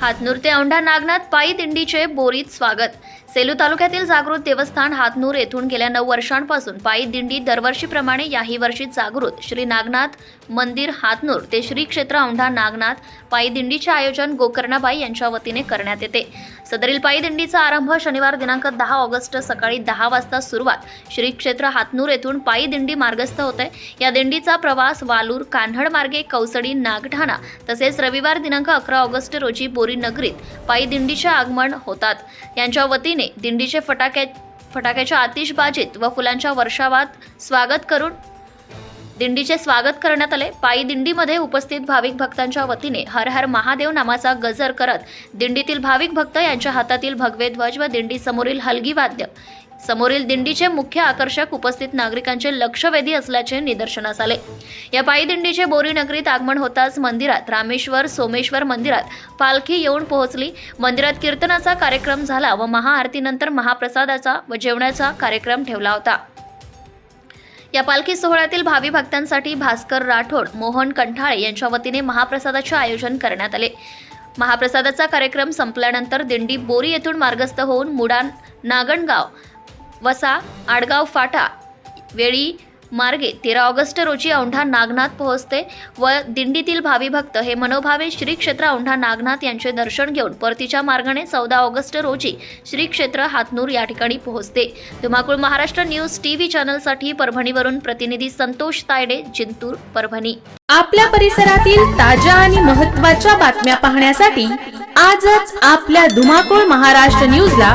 हातनूर ते औंढा नागनाथ पायी दिंडीचे बोरीत स्वागत. सेलू तालुक्यातील जागृत देवस्थान हातनूर येथून गेल्या नऊ वर्षांपासून पायी दिंडी दरवर्षीप्रमाणे याही वर्षी जागृत श्री नागनाथ मंदिर हातनूर ते श्री क्षेत्र औंढा नागनाथ पायी दिंडीचे आयोजन गोकर्णाबाई यांच्या वतीने करण्यात येते. सदरील पायी दिंडीचा आरंभ शनिवार दिनांक दहा ऑगस्ट सकाळी दहा वाजता सुरुवात श्री क्षेत्र हातनूर येथून पायी दिंडी मार्गस्थ होते. या दिंडीचा प्रवास वालूर कान्हड मार्गे कौसडी नागठाणा तसेच रविवार दिनांक अकरा ऑगस्ट रोजी बोरी नगरीत पायी दिंडीचे आगमन होतात. यांच्या वतीने दिंडीचे फटाके फटाक्याच्या आतिषबाजीत व फुलांच्या वर्षावात स्वागत करून दिंडीचे स्वागत करण्यात आले. पायी दिंडीमध्ये उपस्थित भाविक भक्तांच्या वतीने हर हर महादेव नामाचा गजर करत दिंडीतील भाविक भक्त यांच्या हातातील भगवे ध्वज व दिंडी समोरील हलगी वाद्य समोरील दिंडीचे मुख्य आकर्षक उपस्थित नागरिकांचे लक्षवेधी असल्याचे निदर्शनास आले. या पायी दिंडीचे बोरी नगरीत आगमन होताच मंदिरात रामेश्वर सोमेश्वर मंदिरात पालखी येऊन पोहोचली. मंदिरात कीर्तनाचा कार्यक्रम झाला व महाआरतीनंतर महाप्रसादाचा व जेवणाचा कार्यक्रम ठेवला होता. या पालखी सोहळ्यातील भावी भक्तांसाठी भास्कर राठोड मोहन कंठाळे यांच्या वतीने महाप्रसादाचे आयोजन करण्यात आले. महाप्रसादाचा कार्यक्रम संपल्यानंतर दिंडी बोरी येथून मार्गस्थ होऊन मुडान नागणगाव वसा आडगाव फाटा. वेळी मार्गे तेरा ऑगस्ट रोजी औंढा नागनाथ पोहोचते. व दिंडीतील भावी भक्त हे मनोभावे श्री क्षेत्र औंढा नागनाथ यांचे दर्शन घेऊन परतीच्या मार्गाने चौदा ऑगस्ट रोजी श्री क्षेत्र हातनूर या ठिकाणी पोहोचते. धुमाकूळ महाराष्ट्र न्यूज टीव्ही चॅनलसाठी परभणीवरून प्रतिनिधी संतोष तायडे जिंतूर परभणी. आपल्या परिसरातील ताज्या आणि महत्त्वाच्या बातम्या पाहण्यासाठी आजच आपल्या धुमाकूळ महाराष्ट्र न्यूजला